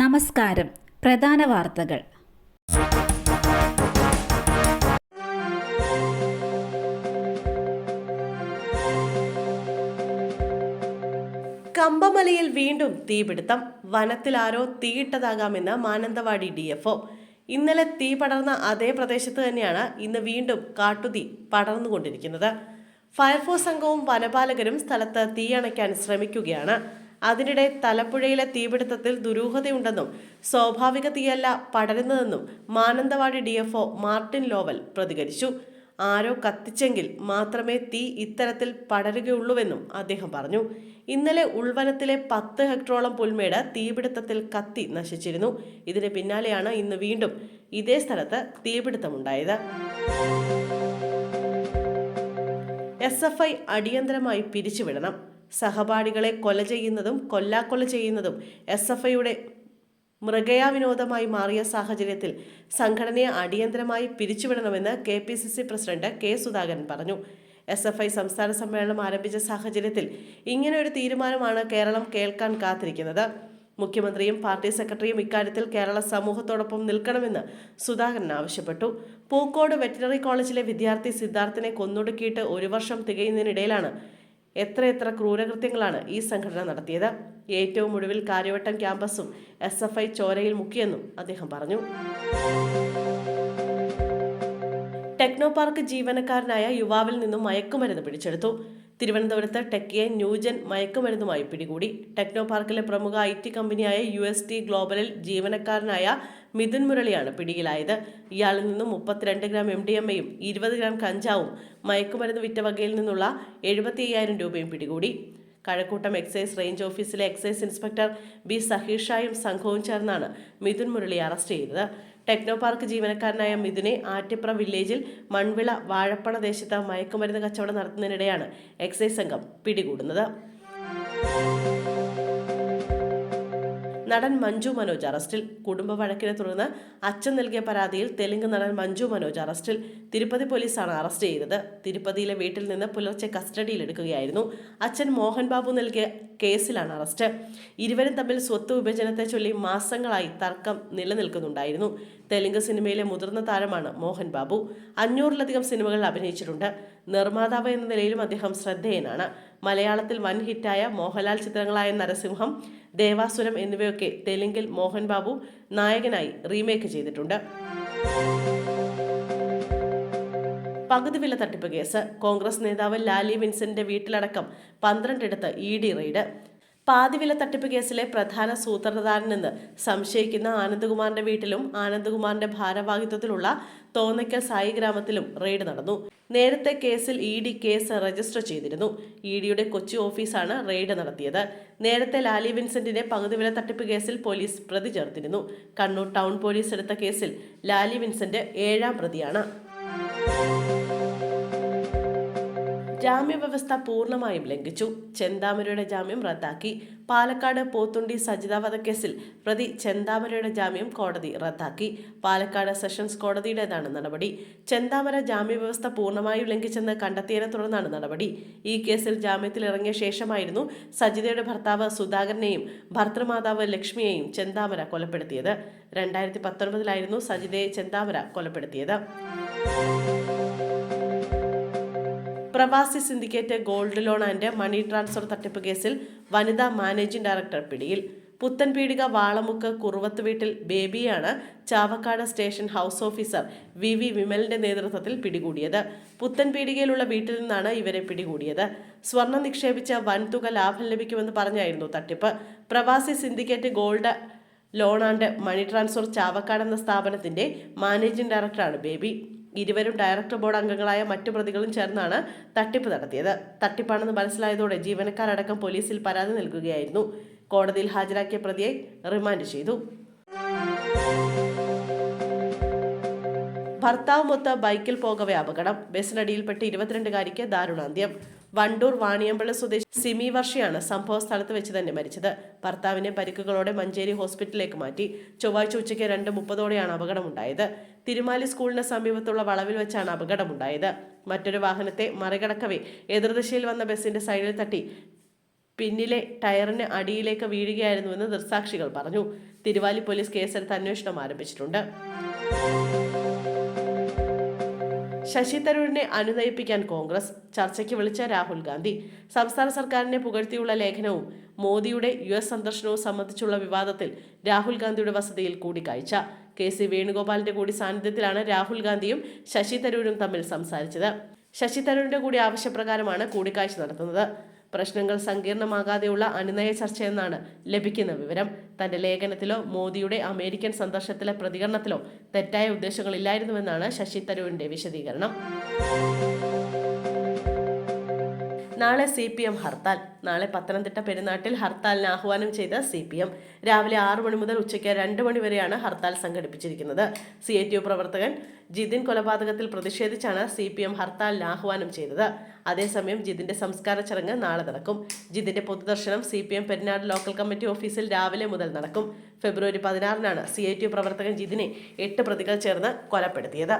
നമസ്കാരം. പ്രധാന വാർത്തകൾ. കമ്പമലയിൽ വീണ്ടും തീപിടുത്തം. വനത്തിൽ ആരോ തീയിട്ടതാകാമെന്ന് മാനന്തവാടി ഡി എഫ് ഇന്നലെ തീ പടർന്ന അതേ പ്രദേശത്ത് തന്നെയാണ് ഇന്ന് വീണ്ടും കാട്ടുതീ പടർന്നുകൊണ്ടിരിക്കുന്നത്. ഫയർഫോഴ്സ് സംഘവും വനപാലകരും സ്ഥലത്ത് തീയണയ്ക്കാൻ ശ്രമിക്കുകയാണ്. അതിനിടെ തലപ്പുഴയിലെ തീപിടുത്തത്തിൽ ദുരൂഹതയുണ്ടെന്നും സ്വാഭാവിക തീയല്ല പടരുന്നതെന്നും മാനന്തവാടി ഡി മാർട്ടിൻ ലോവൽ പ്രതികരിച്ചു. ആരോ കത്തിച്ചെങ്കിൽ മാത്രമേ തീ ഇത്തരത്തിൽ പടരുകയുള്ളൂവെന്നും അദ്ദേഹം പറഞ്ഞു. ഇന്നലെ ഉൾവനത്തിലെ പത്ത് ഹെക്ടറോളം പുൽമേട് തീപിടുത്തത്തിൽ കത്തി നശിച്ചിരുന്നു. ഇതിന് പിന്നാലെയാണ് ഇന്ന് വീണ്ടും ഇതേ സ്ഥലത്ത് തീപിടുത്തമുണ്ടായത്. എസ് എഫ് ഐ അടിയന്തരമായി പിരിച്ചുവിടണം. സഹപാഠികളെ കൊല ചെയ്യുന്നതും കൊല്ലാക്കൊല ചെയ്യുന്നതും എസ് എഫ് ഐയുടെ മൃഗയാ വിനോദമായി മാറിയ സാഹചര്യത്തിൽ സംഘടനയെ അടിയന്തരമായി പിരിച്ചുവിടണമെന്ന് K P C C president K Sudhakaran പറഞ്ഞു. എസ് എഫ് ഐ സംസ്ഥാന സമ്മേളനം ആരംഭിച്ച സാഹചര്യത്തിൽ ഇങ്ങനെയൊരു തീരുമാനമാണ് കേരളം കേൾക്കാൻ കാത്തിരിക്കുന്നത്. മുഖ്യമന്ത്രിയും പാർട്ടി സെക്രട്ടറിയും ഇക്കാര്യത്തിൽ കേരള സമൂഹത്തോടൊപ്പം നിൽക്കണമെന്ന് സുധാകരൻ ആവശ്യപ്പെട്ടു. പൂക്കോട് വെറ്റിനറി കോളേജിലെ വിദ്യാർത്ഥി സിദ്ധാർത്ഥിനെ കൊന്നൊടുക്കിയിട്ട് ഒരു വർഷം തികയുന്നതിനിടയിലാണ് എത്രയെത്ര ക്രൂരകൃത്യങ്ങളാണ് ഈ സംഘടന നടത്തിയത്? ഏറ്റവും ഒടുവിൽ കാര്യവട്ടം ക്യാമ്പസും എസ് എഫ് ഐ ചോരയിൽ മുക്കിയെന്നും അദ്ദേഹം പറഞ്ഞു. ടെക്നോപാർക്ക് ജീവനക്കാരനായ യുവാവിൽ നിന്നും മയക്കുമരുന്ന് പിടിച്ചെടുത്തു. തിരുവനന്തപുരത്ത് ടെക്കിയെ ന്യൂജൻ മയക്കുമരുന്നുമായി പിടികൂടി. ടെക്നോ പാർക്കിലെ പ്രമുഖ ഐ ടി കമ്പനിയായ യു എസ് ടി ഗ്ലോബലിൽ ജീവനക്കാരനായ മിഥുൻ മുരളിയാണ് പിടിയിലായത്. ഇയാളിൽ നിന്നും മുപ്പത്തിരണ്ട് ഗ്രാം എം ഡി എം എയും ഇരുപത് ഗ്രാം കഞ്ചാവും മയക്കുമരുന്ന് വിറ്റ വകയിൽ നിന്നുള്ള എഴുപത്തി അയ്യായിരം രൂപയും പിടികൂടി. കഴക്കൂട്ടം എക്സൈസ് റേഞ്ച് ഓഫീസിലെ എക്സൈസ് ഇൻസ്പെക്ടർ ബി സഹീഷായും സംഘവും ചേർന്നാണ് മിഥുൻ മുരളി അറസ്റ്റ് ചെയ്തത്. ടെക്നോ പാർക്ക് ജീവനക്കാരനായ മിഥുനെ ആറ്റിപ്ര വില്ലേജിൽ മൺവിള വാഴപ്പണ ദേശത്ത് മയക്കുമരുന്ന് കച്ചവടം നടത്തുന്നതിനിടെയാണ് എക്സൈസ് സംഘം പിടികൂടുന്നത്. നടൻ മഞ്ജു മനോജ് അറസ്റ്റിൽ. കുടുംബ വഴക്കിനെ തുടർന്ന് അച്ഛൻ നൽകിയ പരാതിയിൽ തെലുങ്ക് നടൻ മഞ്ജു മനോജ് അറസ്റ്റിൽ. തിരുപ്പതി പോലീസാണ് അറസ്റ്റ് ചെയ്തത്. തിരുപ്പതിയിലെ വീട്ടിൽ നിന്ന് പുലർച്ചെ കസ്റ്റഡിയിലെടുക്കുകയായിരുന്നു. അച്ഛൻ മോഹൻ ബാബു നൽകിയ കേസിലാണ് അറസ്റ്റ്. ഇരുവരും തമ്മിൽ സ്വത്ത് വിഭജനത്തെ ചൊല്ലി മാസങ്ങളായി തർക്കം നിലനിൽക്കുന്നുണ്ടായിരുന്നു. തെലുങ്ക് സിനിമയിലെ മുതിർന്ന താരമാണ് മോഹൻ ബാബു. അഞ്ഞൂറിലധികം സിനിമകളിൽ അഭിനയിച്ചിട്ടുണ്ട്. നിർമ്മാതാവ് എന്ന നിലയിലും അദ്ദേഹം ശ്രദ്ധേയനാണ്. മലയാളത്തിൽ വൻ ഹിറ്റായ മോഹൻലാൽ ചിത്രങ്ങളായ നരസിംഹം ദേവാസുരം എന്നിവയൊക്കെ തെലുങ്കിൽ മോഹൻ ബാബു നായകനായി റീമേക്ക് ചെയ്തിട്ടുണ്ട്. പകുതി വില തട്ടിപ്പ് കേസ്. കോൺഗ്രസ് നേതാവ് ലാലി വിൻസന്റെ വീട്ടിലടക്കം പന്ത്രണ്ടിടത്ത് ഇ ഡി റെയ്ഡ്. പാതിവില തട്ടിപ്പ് കേസിലെ പ്രധാന സൂത്രധാരനെന്ന് സംശയിക്കുന്ന ആനന്ദകുമാറിന്റെ വീട്ടിലും ആനന്ദകുമാറിന്റെ ഭാരവാഹിത്വത്തിലുള്ള തോന്നയ്ക്കൽ സായി ഗ്രാമത്തിലും റെയ്ഡ് നടന്നു. നേരത്തെ കേസിൽ ഇ ഡി കേസ് രജിസ്റ്റർ ചെയ്തിരുന്നു. ഇ ഡിയുടെ കൊച്ചി ഓഫീസാണ് റെയ്ഡ് നടത്തിയത്. നേരത്തെ ലാലി വിൻസെന്റിനെ പകുതിവില തട്ടിപ്പ് കേസിൽ പോലീസ് പ്രതി ചേർത്തിരുന്നു. കണ്ണൂർ ടൗൺ പോലീസ് എടുത്ത കേസിൽ ലാലി വിൻസെന്റ് ഏഴാം പ്രതിയാണ്. ജാമ്യവ്യവസ്ഥ പൂർണമായും ലംഘിച്ചു. ചെന്താമരയുടെ ജാമ്യം റദ്ദാക്കി. പാലക്കാട് പോത്തുണ്ടി സജിത വധക്കേസിൽ പ്രതി ചെന്താമരയുടെ ജാമ്യം കോടതി റദ്ദാക്കി. പാലക്കാട് സെഷൻസ് കോടതിയുടേതാണ് നടപടി. ചെന്താമര ജാമ്യവ്യവസ്ഥ പൂർണമായും ലംഘിച്ചെന്ന് കണ്ടെത്തിയതിനെ തുടർന്നാണ് നടപടി. ഈ കേസിൽ ജാമ്യത്തിലിറങ്ങിയ ശേഷമായിരുന്നു സജിതയുടെ ഭർത്താവ് സുധാകരനെയും ഭർത്തൃമാതാവ് ലക്ഷ്മിയെയും ചെന്താമര കൊലപ്പെടുത്തിയത്. രണ്ടായിരത്തി പത്തൊൻപതിലായിരുന്നു സജിതയെ ചെന്താമര കൊലപ്പെടുത്തിയത്. Pravasi syndicate gold loan and money transfer തട്ടിപ്പ് കേസിൽ വനിതാ മാനേജിംഗ് ഡയറക്ടർ പിടിയിൽ. പുത്തൻപീടിക വാളമുക്ക് കുറുവത്ത് വീട്ടിൽ ബേബിയാണ് Chavakkad station house officer V V വിമലിന്റെ നേതൃത്വത്തിൽ പിടികൂടിയത്. പുത്തൻപീടികയിലുള്ള വീട്ടിൽ നിന്നാണ് ഇവരെ പിടികൂടിയത്. സ്വർണം നിക്ഷേപിച്ച വൻതുക ലാഭം ലഭിക്കുമെന്ന് പറഞ്ഞായിരുന്നു തട്ടിപ്പ്. Pravasi syndicate gold loan and money transfer Chavakkad എന്ന സ്ഥാപനത്തിന്റെ മാനേജിംഗ് ഡയറക്ടറാണ് ബേബി. ഇരുവരും ഡയറക്ടർ ബോർഡ് അംഗങ്ങളായ മറ്റു പ്രതികളും ചേർന്നാണ് തട്ടിപ്പ് നടത്തിയത്. തട്ടിപ്പാണെന്ന് മനസ്സിലായതോടെ ജീവനക്കാരടക്കം പോലീസിൽ പരാതി നൽകുകയായിരുന്നു. കോടതിയിൽ ഹാജരാക്കിയ പ്രതിയെ റിമാൻഡ് ചെയ്തു. ഭർത്താവ് മൊത്ത ബൈക്കിൽ പോകവെ അപകടം. ബസ്സിനടിയിൽപ്പെട്ട് ഇരുപത്തിരണ്ടുകാരിക്ക് ദാരുണാന്ത്യം. വണ്ടൂർ വാണിയമ്പള്ളി സ്വദേശി സിമി വർഷയാണ് സംഭവ സ്ഥലത്ത് വെച്ച് തന്നെ മരിച്ചത്. ഭർത്താവിനെ പരിക്കുകളോടെ മഞ്ചേരി ഹോസ്പിറ്റലിലേക്ക് മാറ്റി. ചൊവ്വാഴ്ച ഉച്ചയ്ക്ക് രണ്ട് മുപ്പതോടെയാണ് അപകടമുണ്ടായത്. തിരുമാലി സ്കൂളിന് സമീപത്തുള്ള വളവിൽ വെച്ചാണ് അപകടമുണ്ടായത്. മറ്റൊരു വാഹനത്തെ മറികടക്കവേ എതിർദിശയിൽ വന്ന ബസിന്റെ സൈഡിൽ തട്ടി പിന്നിലെ ടയറിന് അടിയിലേക്ക് വീഴുകയായിരുന്നുവെന്ന് ദൃക്സാക്ഷികൾ പറഞ്ഞു. തിരുവാലി പോലീസ് കേസെടുത്ത് അന്വേഷണം ആരംഭിച്ചിട്ടുണ്ട്. ശശി തരൂരിനെ അനുനയിപ്പിക്കാൻ കോൺഗ്രസ് ചർച്ചയ്ക്ക് വിളിച്ച രാഹുൽ ഗാന്ധി സംസ്ഥാന സർക്കാരിനെ പുകഴ്ത്തിയുള്ള ലേഖനവും മോദിയുടെ യു എസ് സന്ദർശനവും സംബന്ധിച്ചുള്ള വിവാദത്തിൽ രാഹുൽ ഗാന്ധിയുടെ വസതിയിൽ കൂടിക്കാഴ്ച. കെ സി വേണുഗോപാലിന്റെ കൂടി സാന്നിധ്യത്തിലാണ് രാഹുൽ ഗാന്ധിയും ശശി തരൂരും തമ്മിൽ സംസാരിച്ചത്. ശശി തരൂരിന്റെ കൂടി ആവശ്യപ്രകാരമാണ് കൂടിക്കാഴ്ച നടത്തുന്നത്. പ്രശ്നങ്ങൾ സങ്കീർണമാകാതെയുള്ള അനുനയ ചർച്ചയെന്നാണ് ലഭിക്കുന്ന വിവരം. തന്റെ ലേഖനത്തിലോ മോദിയുടെ അമേരിക്കൻ സന്ദർശനത്തിലെ പ്രതികരണത്തിലോ തെറ്റായ ഉദ്ദേശങ്ങളില്ലായിരുന്നുവെന്നാണ് ശശി തരൂരിന്റെ വിശദീകരണം. നാളെ സി പി എം ഹർത്താൽ. നാളെ പത്തനംതിട്ട പെരുന്നാട്ടിൽ ഹർത്താലിന് ആഹ്വാനം ചെയ്ത സി പി എം. രാവിലെ ആറ് മണി മുതൽ ഉച്ചയ്ക്ക് രണ്ട് മണി വരെയാണ് ഹർത്താൽ സംഘടിപ്പിച്ചിരിക്കുന്നത്. സി ഐ ടി യു പ്രവർത്തകൻ ജിതിൻ കൊലപാതകത്തിൽ പ്രതിഷേധിച്ചാണ് സി പി എം ഹർത്താലിന് ആഹ്വാനം ചെയ്തത്. അതേസമയം ജിതിന്റെ സംസ്കാര ചടങ്ങ് നാളെ നടക്കും. ജിതിന്റെ പൊതുദർശനം C P M Perinad local committee ഓഫീസിൽ രാവിലെ മുതൽ നടക്കും. ഫെബ്രുവരി പതിനാറിനാണ് സി ഐ ടി യു പ്രവർത്തകൻ ജിതിനെ എട്ട് പ്രതികൾ ചേർന്ന് കൊലപ്പെടുത്തിയത്.